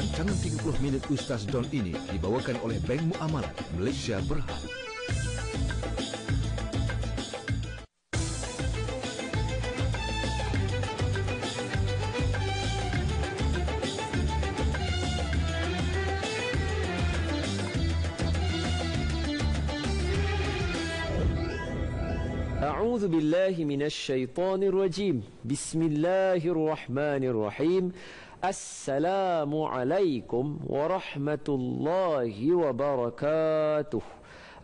Rancangan 30 minit Ustaz Don ini dibawakan oleh Bank Muamalat Malaysia Berhad. أعوذ بالله من الشيطان الرجيم بسم الله الرحمن الرحيم Assalamualaikum warahmatullahi wabarakatuh.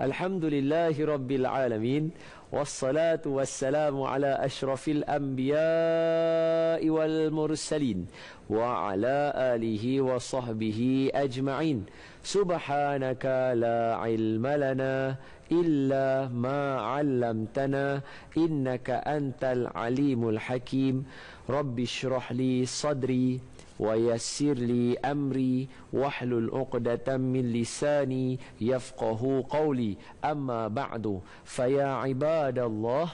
Alhamdulillahi rabbil alamin wassalatu wassalamu ala asyrafil anbiya wal mursalin wa ala alihi wa sahbihi ajma'in. Subhanaka la ilma lana illa ma 'allamtana innaka antal alimul hakim. Rabbi shrah li sadri ويسر لي أمري واحلل عقدة من لساني يفقه قولي أما بعد فيا عباد الله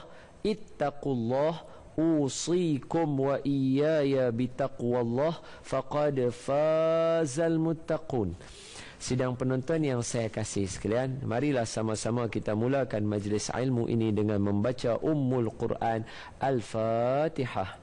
اتقوا الله أوصيكم وإياي بتقوى الله فقد فاز المتقون Sidang penonton yang saya kasih sekalian, marilah sama-sama kita mulakan majlis ilmu ini dengan membaca Ummul Quran Al-Fatihah.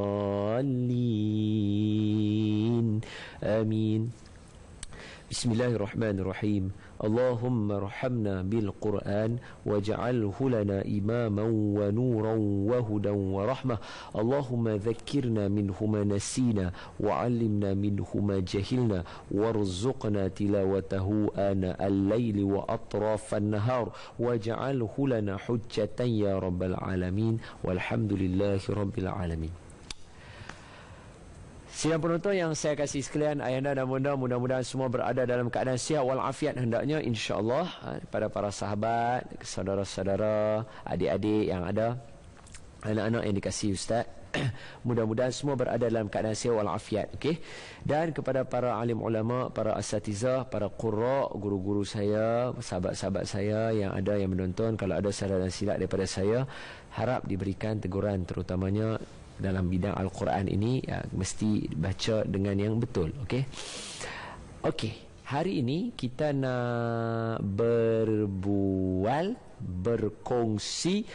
آمين. بسم الله الرحمن الرحيم. اللهم ارحمنا بالقرآن واجعله لنا إماما ونورا وهدى ورحمة. اللهم ذكرنا منه ما نسينا وعلمنا منه ما جهلنا وارزقنا تلاوته آناء الليل وأطراف النهار. واجعله لنا حجة يا رب العالمين. والحمد لله رب العالمين. Sidang penonton yang saya kasih sekalian Ayanda dan bunda mudah-mudahan semua berada dalam keadaan sihat walafiat hendaknya insya-Allah ha, pada para sahabat, saudara-saudara, adik-adik yang ada anak-anak yang dikasihi ustaz. Mudah-mudahan semua berada dalam keadaan sihat walafiat okey? Dan kepada para alim ulama para asatizah para qurra guru-guru saya sahabat-sahabat saya yang ada yang menonton kalau ada salah dan silap daripada saya harap diberikan teguran terutamanya dalam bidang al-Quran ini ya, mesti baca dengan yang betul okey? Okey hari ini kita nak berbual berkongsi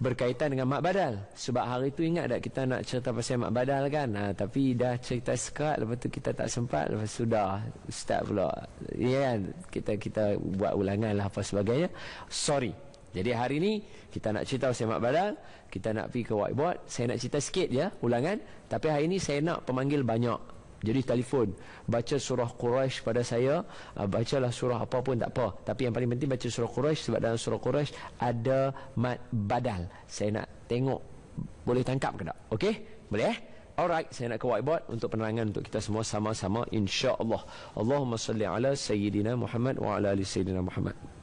berkaitan dengan mak badal. Sebab hari tu ingat tak kita nak cerita pasal mak badal kan? Ha, tapi dah cerita sekat lepas tu kita tak sempat lepas sudah ustaz pula. Ya kan kita kita buat ulangan lah apa sebagainya. Sorry jadi hari ni kita nak cerita pasal mak badal, kita nak pergi ke whiteboard. Saya nak cerita sikit ya, ulangan. Tapi hari ni saya nak pemanggil banyak. Jadi telefon, baca surah Quraisy pada saya, uh, bacalah surah apa pun tak apa. Tapi yang paling penting baca surah Quraisy sebab dalam surah Quraisy ada mat badal. Saya nak tengok boleh tangkap ke tak? Okey? Boleh eh? Alright, saya nak ke whiteboard untuk penerangan untuk kita semua sama-sama insya-Allah. Allahumma salli ala sayyidina Muhammad wa ala ali sayyidina Muhammad.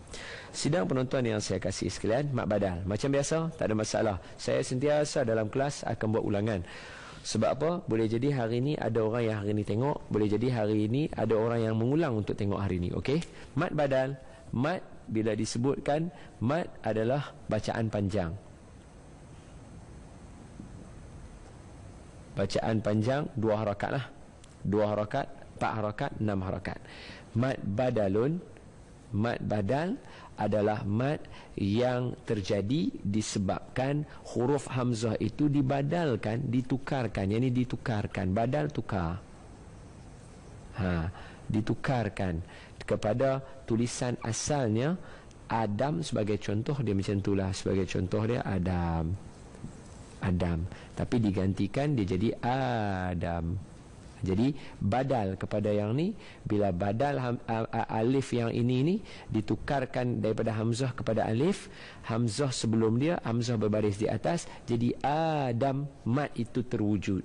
Sidang penonton yang saya kasih sekalian Mak Badal. Macam biasa Tak ada masalah. Saya sentiasa dalam kelas Akan buat ulangan. Sebab apa? Boleh jadi hari ini Ada orang yang hari ini tengok Boleh jadi hari ini Ada orang yang mengulang Untuk tengok hari ini Okey? Mat Badal Mat Bila disebutkan Mat adalah Bacaan panjang. Bacaan panjang Dua harakat lah. Dua harakat Empat harakat Enam harakat. Mat Badalun Mat Badal adalah mat yang terjadi disebabkan huruf hamzah itu dibadalkan ditukarkan. Yang ini ditukarkan. Badal tukar. Ha ditukarkan kepada tulisan asalnya Adam sebagai contoh dia macam itulah sebagai contoh dia Adam. Adam. Tapi digantikan dia jadi Adam Jadi badal kepada yang ni bila badal ham, a, a, alif yang ini ni ditukarkan daripada hamzah kepada alif, hamzah sebelum dia hamzah berbaris di atas, jadi Adam mat itu terwujud.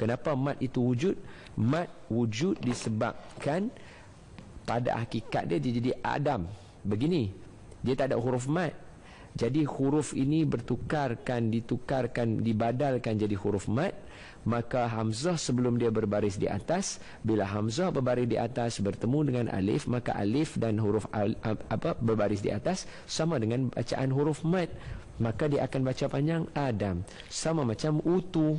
Kenapa mat itu wujud? Mat wujud disebabkan pada hakikat dia dia jadi Adam. Begini. Dia tak ada huruf mat. Jadi huruf ini bertukarkan, ditukarkan, dibadalkan jadi huruf mat maka hamzah sebelum dia berbaris di atas bila hamzah berbaris di atas bertemu dengan alif maka alif dan huruf al, apa berbaris di atas sama dengan bacaan huruf mat maka dia akan baca panjang adam. Sama macam utu.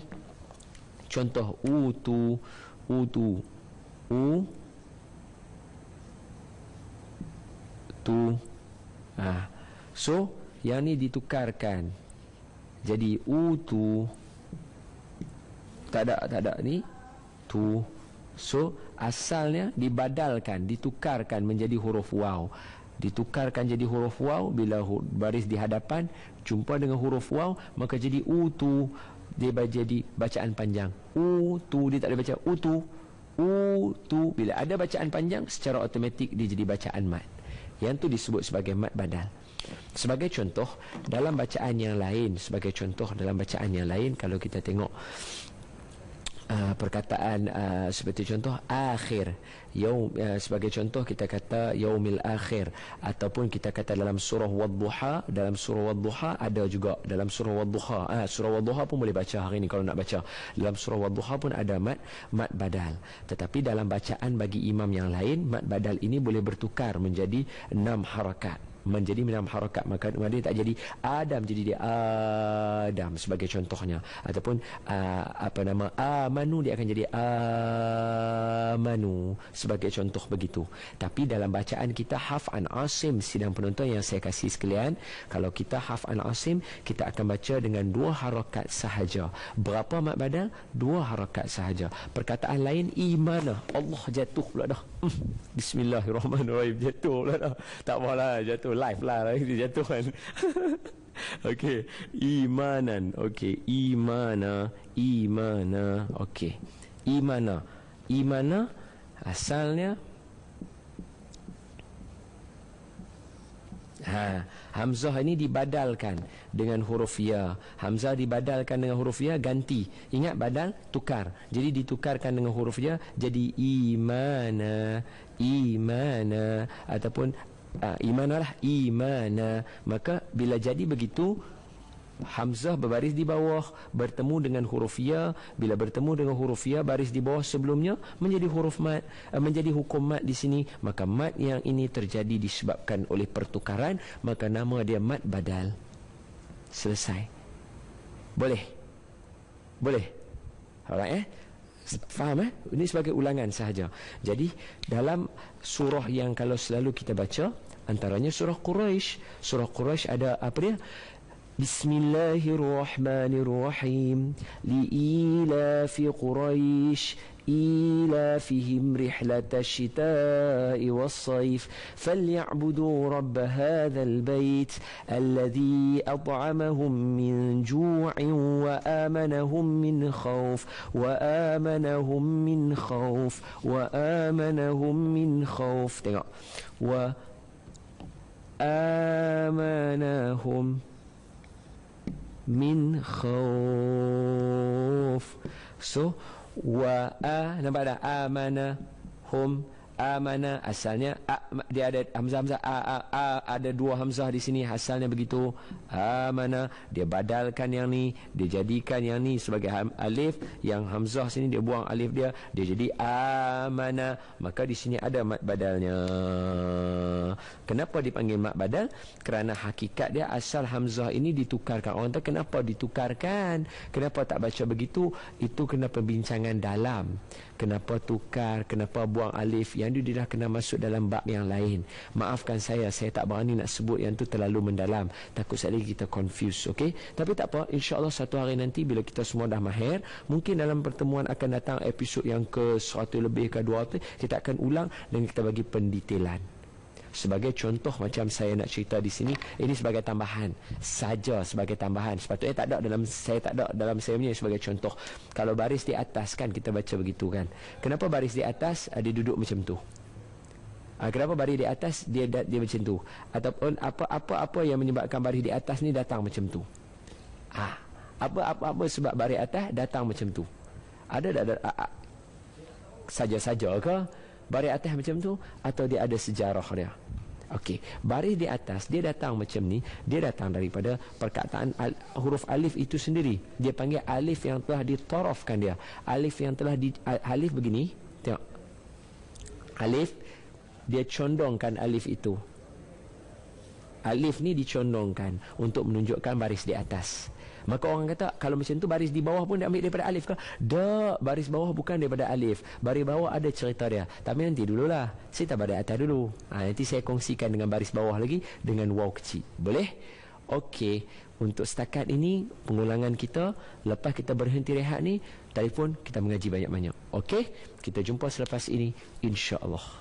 Contoh utu utu u tu ha. so yang ni ditukarkan. Jadi utu tak ada tak ada ni tu. So asalnya dibadalkan ditukarkan menjadi huruf waw. Ditukarkan jadi huruf waw bila baris di hadapan jumpa dengan huruf waw maka jadi utu dia jadi bacaan panjang. Utu dia tak ada baca. Utu utu bila ada bacaan panjang secara automatik dia jadi bacaan mat. Yang tu disebut sebagai mat badal sebagai contoh dalam bacaan yang lain sebagai contoh dalam bacaan yang lain kalau kita tengok uh, perkataan uh, seperti contoh akhir yaum uh, sebagai contoh kita kata yaumil akhir ataupun kita kata dalam surah wadduha dalam surah wadduha ada juga dalam surah wadduha uh, surah wadduha pun boleh baca hari ini kalau nak baca. Dalam surah wadduha pun ada mat mat badal. Tetapi dalam bacaan bagi imam yang lain mat badal ini boleh bertukar menjadi enam harakat menjadi dalam harakat maka dia tak jadi Adam jadi dia Adam sebagai contohnya. Ataupun uh, apa nama amanu dia akan jadi amanu sebagai contoh begitu. Tapi dalam bacaan kita haf an asim sidang penonton yang saya kasih sekalian kalau kita haf an asim kita akan baca dengan dua harakat sahaja. Berapa mat badal dua harakat sahaja. Perkataan lain imana Allah jatuh pula dah. Hmm. bismillahirrahmanirrahim. Jatuh pula dah. Tak apalah jatuh jatuh live lah. Dia jatuh kan okey imanan. Okey imana. Imana. Okey imana. Imana asalnya Ha, Hamzah ini dibadalkan dengan huruf ya. Hamzah dibadalkan dengan huruf ya ganti. Ingat badal? Tukar. Jadi ditukarkan dengan huruf ya jadi imana imana ataupun uh, imanalah imana. Maka bila jadi begitu hamzah berbaris di bawah bertemu dengan huruf ya bila bertemu dengan huruf ya baris di bawah sebelumnya menjadi huruf mat uh, menjadi hukum mat di sini. Maka mat yang ini terjadi disebabkan oleh pertukaran maka nama dia mat badal. Selesai. Boleh? Boleh? Alright eh Faham eh? Ini sebagai ulangan sahaja. Jadi dalam surah yang kalau selalu kita baca antaranya surah Quraisy. Surah Quraisy ada apa dia? Bismillahirrahmanirrahim. Liila fi Quraisy إيلافهم رحلة الشتاء والصيف فليعبدوا رب هذا البيت الذي أطعمهم من جوع وآمنهم من خوف وآمنهم من خوف وآمنهم من خوف. وآمنهم من خوف. So wa a nampak tak? Amana hum amana asalnya a, dia ada hamzah hamzah a, a, a ada dua hamzah di sini asalnya begitu. Amana dia badalkan yang ni dia jadikan yang ni sebagai alif. Yang hamzah sini dia buang alif dia dia jadi amana. Maka di sini ada mat badalnya. Kenapa dipanggil mat badal? Kerana hakikat dia asal hamzah ini ditukarkan. Orang tahu kenapa ditukarkan? Kenapa tak baca begitu? Itu kena perbincangan dalam kenapa tukar kenapa buang alif? Yang itu dia dah kena masuk dalam bab yang lain. Maafkan saya saya tak berani nak sebut yang tu terlalu mendalam. Takut sekali kita confuse okey? Tapi tak apa insyaallah satu hari nanti bila kita semua dah mahir mungkin dalam pertemuan akan datang episod yang ke 100 lebih ke 200 kita akan ulang dan kita bagi pendetailan sebagai contoh macam saya nak cerita di sini ini sebagai tambahan. Saja sebagai tambahan. Sepatutnya tak ada dalam saya tak ada dalam saya punya sebagai contoh. Kalau baris di atas kan kita baca begitu kan. Kenapa baris di atas ada duduk macam tu? Ha, kenapa baris di atas dia dia macam tu? Ataupun apa apa apa yang menyebabkan baris di atas ni datang macam tu? Ha, apa apa apa sebab baris atas datang macam tu? Ada tak ada saja-saja ke baris atas macam tu atau dia ada sejarah dia Okey, baris di atas dia datang macam ni, dia datang daripada perkataan al, huruf alif itu sendiri. Dia panggil alif yang telah ditorofkan dia. Alif yang telah di alif begini, tengok. Alif dia condongkan alif itu. Alif ni dicondongkan untuk menunjukkan baris di atas. Maka orang kata kalau macam tu baris di bawah pun dia ambil daripada alif ke? Tak, baris bawah bukan daripada alif. Baris bawah ada cerita dia. Tapi nanti dululah. Saya tak pada atas dulu. Ha, nanti saya kongsikan dengan baris bawah lagi dengan waw kecil. Boleh? Okey. Untuk setakat ini pengulangan kita lepas kita berhenti rehat ni telefon kita mengaji banyak-banyak. Okey? Kita jumpa selepas ini insya-Allah.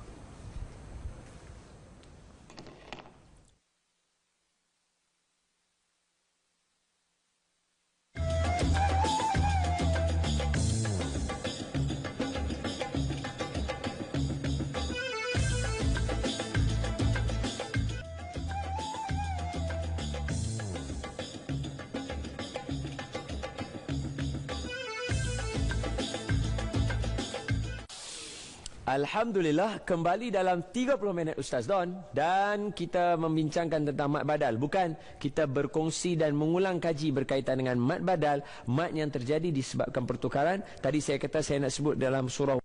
Alhamdulillah kembali dalam 30 minit Ustaz Don. Dan kita membincangkan tentang mat badal. Bukan kita berkongsi dan mengulang kaji berkaitan dengan mat badal mat yang terjadi disebabkan pertukaran. Tadi saya kata saya nak sebut dalam surah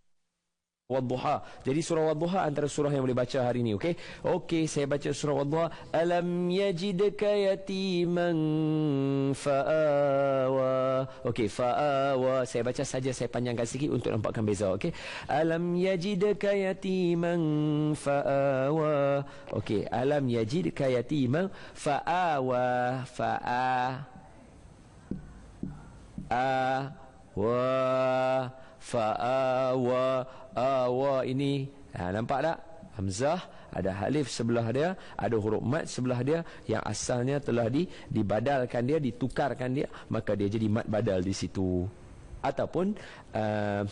Wadduha. Jadi surah Wadduha antara surah yang boleh baca hari ini, okey? Okey, saya baca surah Wadduha. Alam yajidka yatiman fa'awa. Okey, fa'awa. Saya baca saja saya panjangkan sikit untuk nampakkan beza, okey? Alam yajidka yatiman fa'awa. Okey, alam yajidka yatiman fa'awa. Fa'a. A. Wa. Fa'awa awa ini ha, nampak tak? Hamzah ada alif sebelah dia ada huruf mat sebelah dia yang asalnya telah di dibadalkan dia ditukarkan dia maka dia jadi mat badal di situ. Ataupun uh,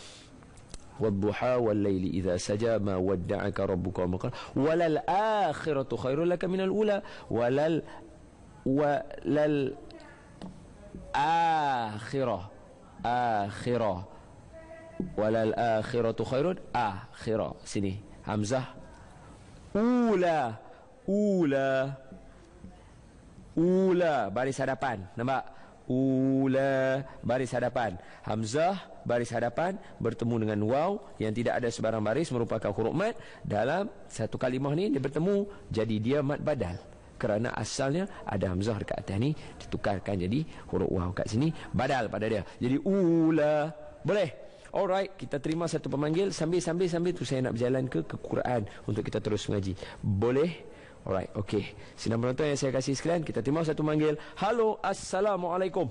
wadduha wal laili idza saja ma wadda'aka rabbuka wa qala walal akhiratu khairul laka minal ula. Walal walal akhirah. Akhirah walal akhiratu khairun? Akhirah. Sini. Hamzah. Ula. Ula. Ula. Baris hadapan. Nampak? Ula. Baris hadapan. Hamzah baris hadapan. Bertemu dengan waw yang tidak ada sebarang baris merupakan huruf mat dalam satu kalimah ni dia bertemu. Jadi dia mat badal. Kerana asalnya ada hamzah dekat atas ni ditukarkan jadi huruf waw kat sini. Badal pada dia. Jadi ula. Boleh Alright, kita terima satu pemanggil sambil-sambil sambil tu saya nak berjalan ke ke Quran untuk kita terus mengaji. Boleh? Alright, okey. Sinar penonton yang saya kasih sekalian, kita terima satu pemanggil. Halo, Assalamualaikum.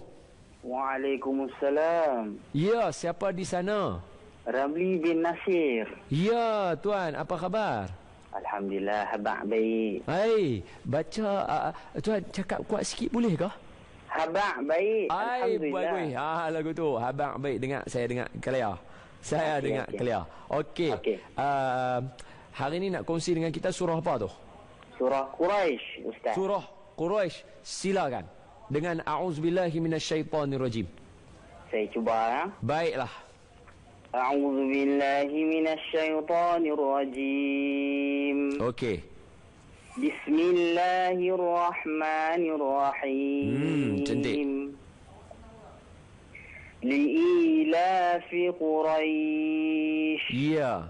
Waalaikumsalam. Ya, siapa di sana? Ramli bin Nasir. Ya, tuan, apa khabar? Alhamdulillah, habak baik. Hai, baca uh, tuan cakap kuat sikit boleh ke? Habak baik. Ai, buat gue. Ah, lagu tu. Habak baik dengar saya dengar clear. Saya okay, dengar okay. clear. Okey. Okay. Uh, hari ni nak kongsi dengan kita surah apa tu? Surah Quraisy, ustaz. Surah Quraisy. Silakan. Dengan a'udzubillahi minasyaitonirrajim. Saya cuba ya. Baiklah. A'udzubillahi minasyaitonirrajim. Okey. بسم الله الرحمن الرحيم cantik لإيلاف قريش يا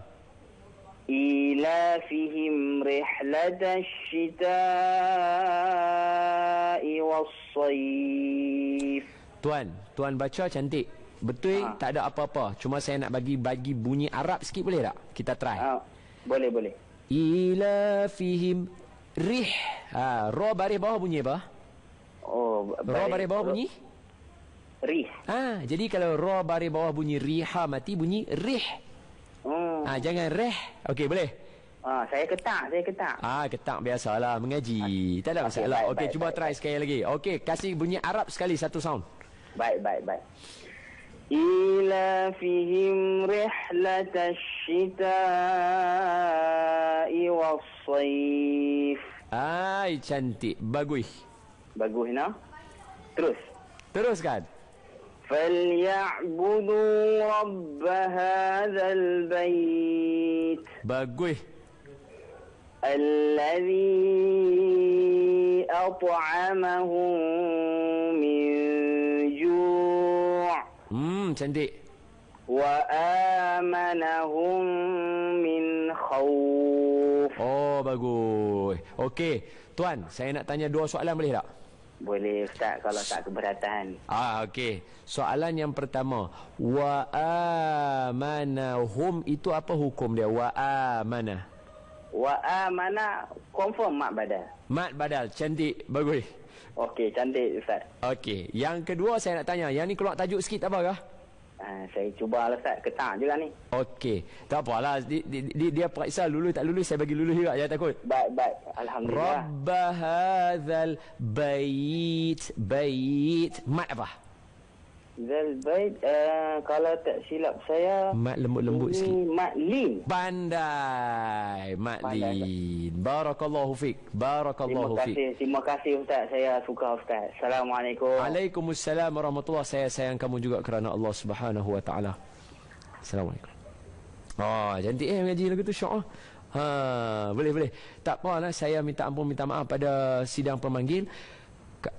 إيلافهم رحلة الشتاء والصيف Tuan, tuan baca cantik. Betul ha. tak ada apa-apa. Cuma saya nak bagi bagi bunyi Arab sikit boleh tak? Kita try. Ha. Boleh, boleh. Ilafihim Rih. Ha, ro baris bawah bunyi apa? Oh, baris, ro baris bawah bunyi? Rih. Ha, jadi kalau ro baris bawah bunyi riha mati bunyi rih. Hmm. Ha, jangan reh. Okey, boleh. Ah, saya ketak, saya ketak. Ah, ketak biasalah mengaji. Tak ada masalah. baik, Okey, baik, cuba baik, try sekali lagi. Okey, kasih bunyi Arab sekali satu sound. Baik, baik, baik. إيلافهم رحلة الشتاء والصيف Ai, cantik. Bagus. Bagus, no? Terus. Teruskan. فليعبدوا رب هذا البيت Bagus. الذي أطعمهم من cantik. Wa amanahum min khawf. Oh, bagus. Okey, tuan, saya nak tanya dua soalan boleh tak? Boleh, Ustaz, kalau tak keberatan. Ah, okey. Soalan yang pertama, wa amanahum itu apa hukum dia? Wa amanah. Wa amana confirm mat badal. Mat badal cantik bagus. Okey cantik ustaz. Okey yang kedua saya nak tanya yang ni keluar tajuk sikit tak apa kah? Ha, Saya cuba lah Ustaz. Ketak juga ni. Okey, tak apalah. Di, di, di, dia periksa lulus tak lulus, saya bagi lulus juga, jangan takut. Baik baik. Alhamdulillah. Rabb hadzal bait bait mat apa? Zal bait uh, Kalau tak silap saya Mat lembut-lembut sikit. Ini Mak Lin Pandai Mat Pandai, Lin. Barakallahu fik. Terima Barakallahu fik. kasih Terima kasih Ustaz Saya suka Ustaz Assalamualaikum Waalaikumsalam warahmatullahi Saya sayang kamu juga kerana Allah Subhanahu wa taala. Assalamualaikum. Oh, cantik eh mengaji lagu tu syok. ah. Ha, boleh boleh. Tak apalah saya minta ampun minta maaf pada sidang pemanggil.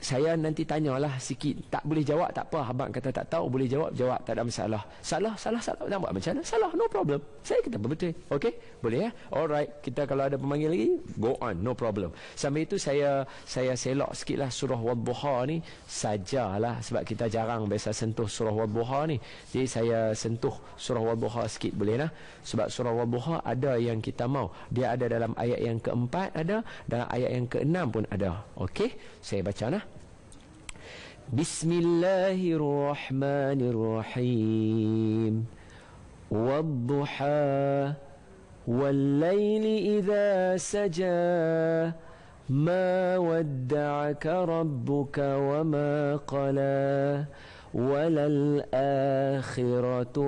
Saya nanti tanyalah sikit Tak boleh jawab tak apa. Abang kata tak tahu Boleh jawab Jawab tak ada masalah. Salah Salah salah. Nak buat macam mana? Salah no problem. Saya kata betul. Okey? Boleh ya? Alright. Kita kalau ada pemanggil lagi Go on. No problem. Sambil itu saya Saya selok sikit lah Surah Wadduha ni. Sajalah Sebab kita jarang Biasa sentuh surah Wadduha ni. Jadi saya sentuh Surah Wadduha sikit Boleh lah Sebab surah Wadduha Ada yang kita mau. Dia ada dalam ayat yang keempat Ada Dalam ayat yang keenam pun ada. Okey? Saya baca بسم الله الرحمن الرحيم. والضحى والليل إذا سجى ما ودعك ربك وما قلى وللآخرة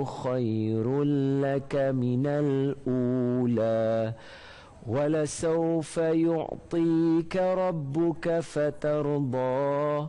خير لك من الأولى. ولسوف يعطيك ربك فترضى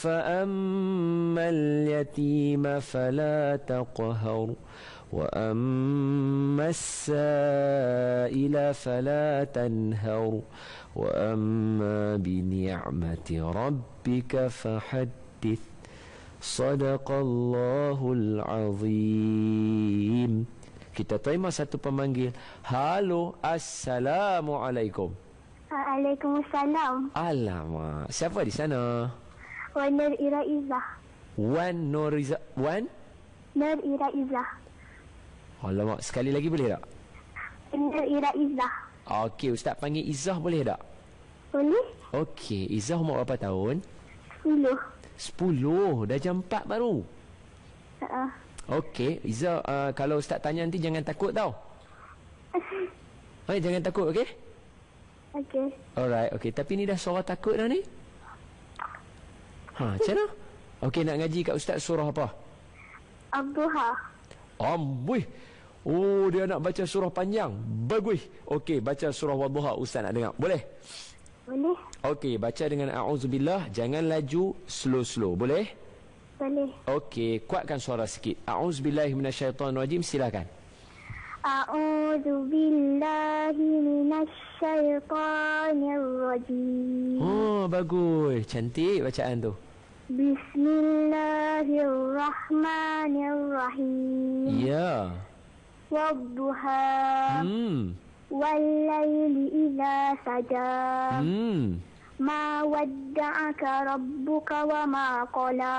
فأما اليتيم فلا تقهر وأما السائل فلا تنهر وأما بنعمة ربك فحدث صدق الله العظيم Kita terima satu pemanggil. Halo, Assalamualaikum. Waalaikumsalam. Alamak, siapa di sana? Wan Nur Ira Izzah. Wan Nuriza Wan? Nur Ira Izzah. Alamak, sekali lagi boleh tak? Nur Ira Izzah. Okey, Ustaz panggil Izzah boleh tak? Boleh? Okey, Izzah umur berapa tahun? Sepuluh. Sepuluh, dah jam empat baru. Uh, Okey, Izzah uh, kalau Ustaz tanya nanti jangan takut tau. Okey, jangan takut, okey? okay. Alright, okey. Tapi ni dah suara takut dah ni. Ha, macam mana? Okey, nak ngaji kat Ustaz surah apa? Abduha. Amboi. Oh, dia nak baca surah panjang. Bagus. Okey, baca surah Wadduha Ustaz nak dengar. Boleh? Boleh? Okey, baca dengan a'udzubillah, jangan laju, slow-slow. Boleh? Boleh. Okey, kuatkan suara sikit. A'udzubillahi minasyaitonirrajim. Silakan. A'udzu billahi minasy syaitanir rajim. Oh, bagus. Cantik bacaan tu. بسم الله الرحمن الرحيم يا والضحى مم. والليل إذا سجى مم. ما ودعك ربك وما قلى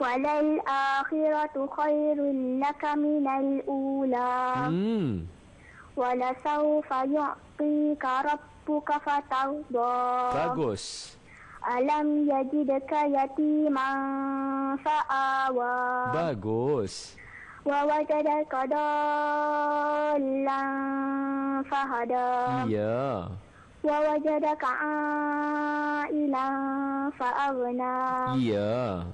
وللآخرة خير لك من الأولى مم. ولسوف يعطيك ربك فترضى Bagus. Alam yajidaka yatiman fa'awa Bagus. Wa wajadaka dollan fahada. Ya. Wa wajadaka a'ilan fa'agna. Ya.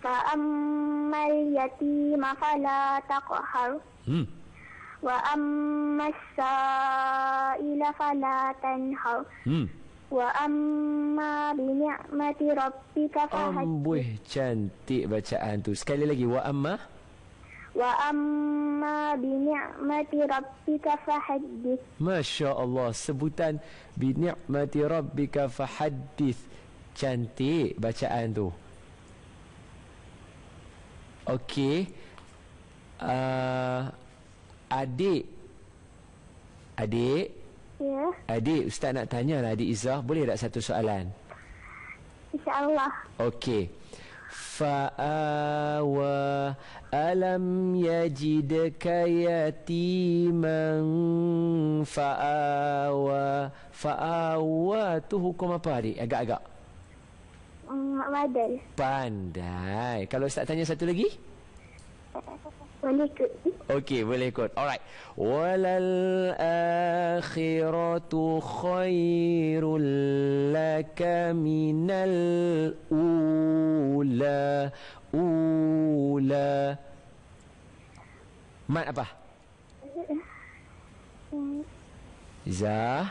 Fa'ammal yatima fala taqhar. Hmm. Wa ammas sa'ila fala tanhar. Hmm. Wa Fa'ama bini'mati rabbika fahajjir cantik bacaan tu. Sekali lagi Wa'ama Wa'ama bini'mati rabbika fahajjir Masya Allah Sebutan bini'mati rabbika fahajjir Cantik bacaan tu. Okey. Uh, Adik. Adik. Ya. Adik Ustaz nak tanya lah Adik Izzah Boleh tak satu soalan? InsyaAllah. Okey. Fa'awa Alam yajidka yatiman? Fa'awa Fa'awa tu hukum apa adik? Agak-agak. Mak Badal. Pandai. Kalau Ustaz tanya satu lagi Okey, boleh ikut. Alright. Walal akhiratu khairul laka minal ula. Ula. Mat apa? Iza.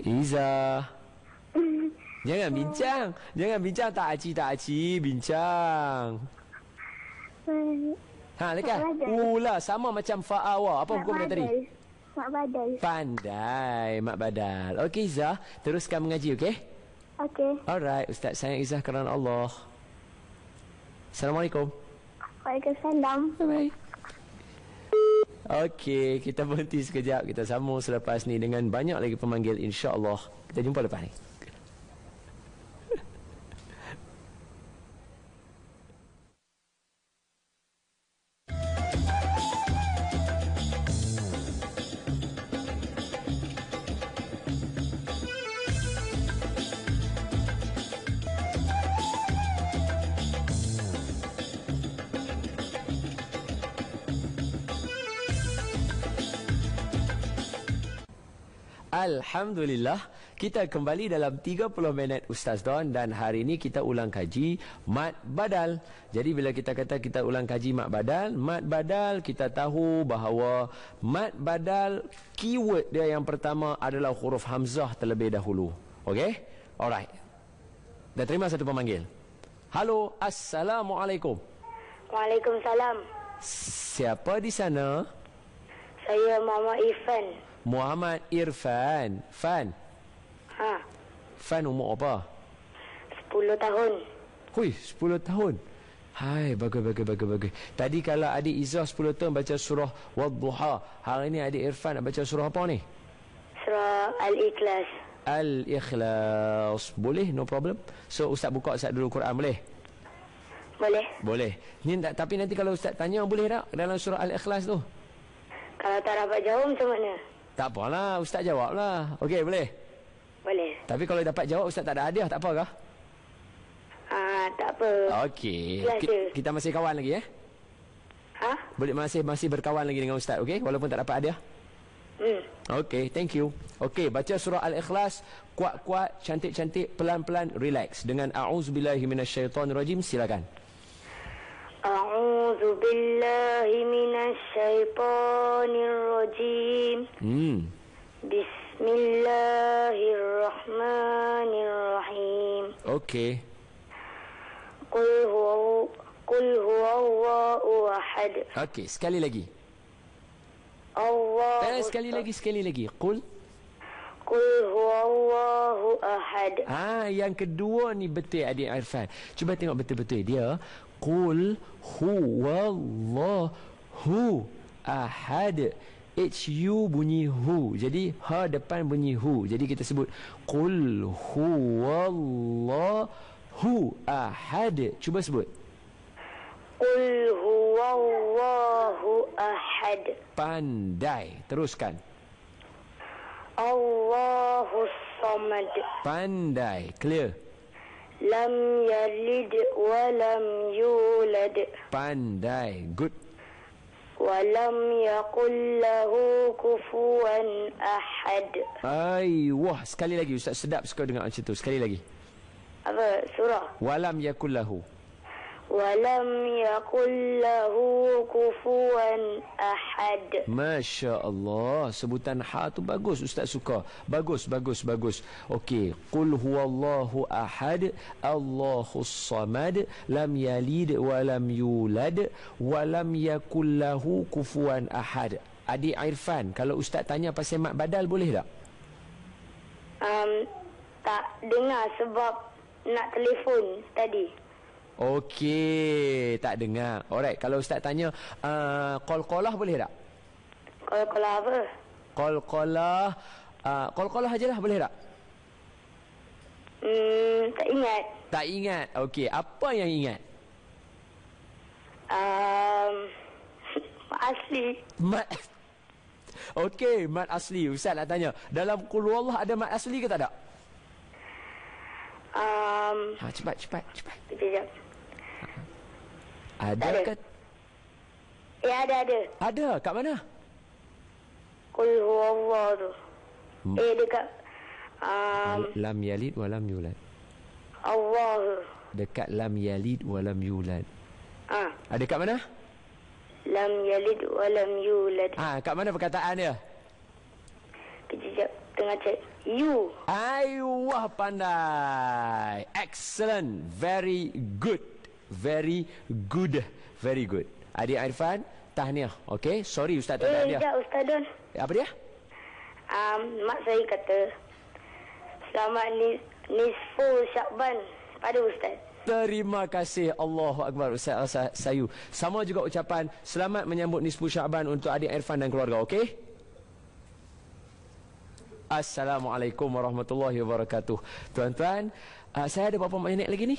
Iza. Jangan bincang. Jangan bincang tak aci tak aci. Bincang. Ha, dekat. Ula sama macam fa'awa. Apa hukum dia tadi? Mak Badal Pandai, Mak Badal. Okey, Izzah. Teruskan mengaji, okey? Okey Alright, Ustaz sayang Izzah kerana Allah. Assalamualaikum. Waalaikumsalam Bye-bye. Okey, kita berhenti sekejap. Kita sambung selepas ni dengan banyak lagi pemanggil insya-Allah. Kita jumpa lepas ni. Alhamdulillah kita kembali dalam 30 minit Ustaz Don dan hari ini kita ulang kaji mat badal. Jadi bila kita kata kita ulang kaji mat badal, mat badal kita tahu bahawa mat badal keyword dia yang pertama adalah huruf hamzah terlebih dahulu. Okey? Alright. Dah terima satu pemanggil. Halo, Assalamualaikum. Waalaikumsalam. Siapa di sana? Saya Muhammad Irfan. Muhammad Irfan. Fan. Ha, Fan umur apa? 10 tahun. Hui, 10 tahun. Hai, bagus, bagus, bagus, bagus. Tadi kalau adik Izzah 10 tahun baca surah Wadduha. Hari ni adik Irfan nak baca surah apa ni? Surah Al-Ikhlas. Al-Ikhlas. Boleh, no problem. So, Ustaz buka Ustaz dulu Quran, boleh? Boleh? Boleh. Ni, tak- tapi nanti kalau Ustaz tanya, boleh tak? Dalam surah Al-Ikhlas tu? Kalau tak dapat jawab macam mana? Tak apalah, Ustaz jawab lah. Okey, boleh? Boleh. Tapi kalau dapat jawab, Ustaz tak ada hadiah, tak apa kah? Ha, tak apa. Okey. Ki- kita masih kawan lagi, eh? Ha? Boleh masih masih berkawan lagi dengan Ustaz, okey? Walaupun tak dapat hadiah. Hmm. Okey, thank you. Okey, baca surah Al-Ikhlas kuat-kuat, cantik-cantik, pelan-pelan, relax dengan a'udzubillahi minasyaitonirrajim. Silakan. A'udzu billahi minasyaitonir rajim. Hmm. Bismillahirrahmanirrahim. Okey. Qul huwa Qul huwallahu ahad. Okey, sekali lagi. Allahu Eh, sekali lagi, sekali lagi. Qul. Qul huwallahu ahad. Ah, yang kedua ni betul adik Irfan. Cuba tengok betul-betul dia. Qul huwallahu ahad. H U bunyi hu. Jadi ha depan bunyi hu. Jadi kita sebut qul huwallahu ahad. Cuba sebut. Qul huwallahu ahad. Pandai. Teruskan. Allahus samad. Pandai. Clear? لم يلد ولم يولد Pandai. Good. ولم يقل له كفوا أحد Ay, wah. Sekali lagi. Ustaz sedap suka dengar macam tu. Sekali lagi. apa surah Walam yakullahu. ولم يقل له كفوا أحد Masya Allah Sebutan ha tu bagus Ustaz suka Bagus, bagus, bagus Okey Qul huwallahu ahad Allahus samad Lam yalid Walam yulad Walam yakullahu kufuan ahad Adik Irfan Kalau Ustaz tanya pasal mat badal boleh tak? um, tak dengar sebab nak telefon tadi Okey Tak dengar Alright Kalau Ustaz tanya uh, Qalqalah boleh tak? kalau apa Qalqalah uh, Qalqalah ajalah boleh tak? hmm, tak ingat Tak ingat Okey Apa yang ingat? um, asli Mat Okey, mat asli. Ustaz nak tanya, dalam qul huwallah ada mat asli ke tak ada? um, Ha, cepat, cepat, cepat. kejap Ada ada. ke? ya ada ada Ada. Kat mana? Qul huwallah tu Hmm. eh dekat um, Lam yalid wa lam yulad. Allah Dekat lam yalid wa lam yulad. ah Ada kat mana? lam yalid wa lam yulad Ha, kat mana perkataan dia? kejap tengah cek you Ayuh pandai. Excellent. Very good. Very good. Very good. Adik Irfan, tahniah. Okey, sorry ustaz tak ada eh dia. sekejap Ustaz Don Apa dia? um, mak saya kata selamat nis, nisfu Syakban pada Ustaz Terima kasih Allahu Akbar Ustaz Asa- Sayu. Sama juga ucapan selamat menyambut nisfu Syaban untuk adik Irfan dan keluarga, okey? Assalamualaikum warahmatullahi wabarakatuh. Tuan-tuan, uh, saya ada berapa minit lagi ni?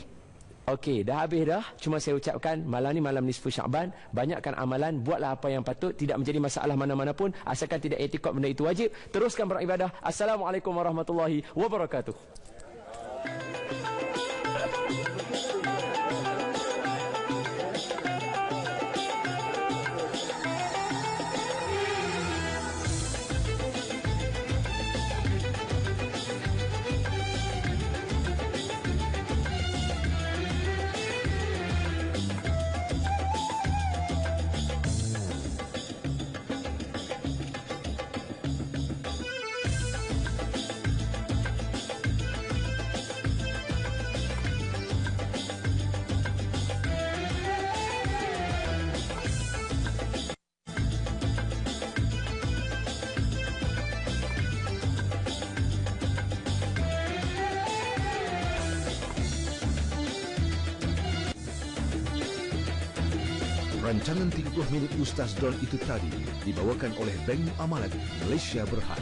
Okey, dah habis dah. Cuma saya ucapkan malam ni malam nisfu Syaban, banyakkan amalan, buatlah apa yang patut, tidak menjadi masalah mana-mana pun, asalkan tidak etikot benda itu wajib. Teruskan beribadah. Assalamualaikum warahmatullahi wabarakatuh. Rancangan 30 minit Ustaz Don itu tadi dibawakan oleh Bank Muamalat Malaysia Berhad.